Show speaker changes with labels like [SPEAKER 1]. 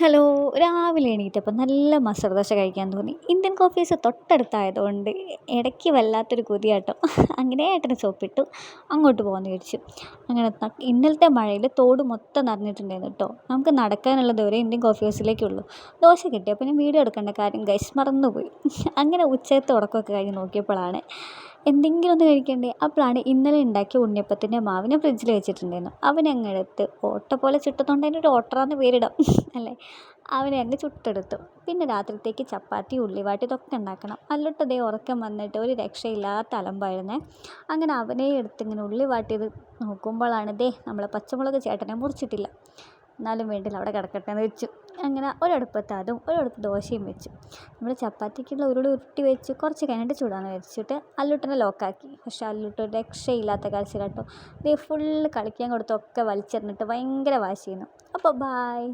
[SPEAKER 1] Hello രാവിലെ എണീറ്റപ്പോൾ നല്ല മസാല ദോശ കഴിക്കാൻ തോന്നി. ഇന്ത്യൻ കോഫീസ് തൊട്ടടുത്തായതുകൊണ്ട് ഇടയ്ക്ക് വല്ലാത്തൊരു കുതിയാട്ടം. അങ്ങനെ ഏട്ടന് സോപ്പിട്ടു അങ്ങോട്ട് പോകാമെന്ന് ചോദിച്ചു അങ്ങനെ ഇന്നലത്തെ മഴയിൽ തോട് മൊത്തം നിറഞ്ഞിട്ടുണ്ടായിരുന്നു കേട്ടോ നമുക്ക് നടക്കാനുള്ള ദൂരം ഇന്ത്യൻ കോഫി ഹൗസിലേക്കുള്ളൂ ദോശ കിട്ടിയപ്പോൾ ഞാൻ വീഡിയോ എടുക്കേണ്ട കാര്യം ഗൈസ് മറന്നുപോയി. അങ്ങനെ ഉച്ചയത്തെ ഉറക്കമൊക്കെ കഴിഞ്ഞ് നോക്കിയപ്പോഴാണ് എന്തെങ്കിലും ഒന്ന് കഴിക്കണ്ടേ? അപ്പോഴാണ് ഇന്നലെ ഉണ്ടാക്കിയ ഉണ്ണിയപ്പത്തിന്റെ മാവിനെ ഫ്രിഡ്ജിൽ വെച്ചിട്ടുണ്ടായിരുന്നു. അവനെ അങ്ങ് എടുത്ത് ഓട്ട പോലെ ചുട്ടതുകൊണ്ട് ഒരു ഓട്ടറാന്ന് പേരിടാം അല്ലേ? അവനെ അങ്ങ് ചുട്ടെടുത്തു. പിന്നെ രാത്രിത്തേക്ക് ചപ്പാത്തി ഉള്ളിവാട്ടി ഇതൊക്കെ ഉണ്ടാക്കണം. അല്ലോട്ടതേ ഉറക്കം വന്നിട്ട് ഒരു രക്ഷയില്ലാത്ത അലമ്പായിരുന്നേ. അങ്ങനെ അവനെ എടുത്തിങ്ങനെ ഉള്ളി വാട്ടിയത് നോക്കുമ്പോഴാണ് ദേ നമ്മളെ പച്ചമുളക് ചേട്ടനെ മുറിച്ചിട്ടില്ല. എന്നാലും വേണ്ടില്ല അവിടെ കിടക്കട്ടെ എന്ന് വെച്ചു. അങ്ങനെ ഒരടുപ്പത്ത് അതും ഒരടുപ്പ് ദോശയും വെച്ചു. നമ്മൾ ചപ്പാത്തിക്കുള്ള ഉരുളി ഉരുട്ടി വെച്ച്. കുറച്ച് കഴിഞ്ഞിട്ട് ചൂടാന്ന് വെച്ചിട്ട് അല്ലൂട്ടനെ ലോക്കാക്കി പക്ഷെ അല്ലുട്ട് രക്ഷയില്ലാത്ത കാഴ്ച കേട്ടോ ഫുള്ള് കളിക്കാൻ കൊടുത്തൊക്കെ വലിച്ചെറിഞ്ഞിട്ട് ഭയങ്കര വാശിയിരുന്നു അപ്പോൾ ബായ്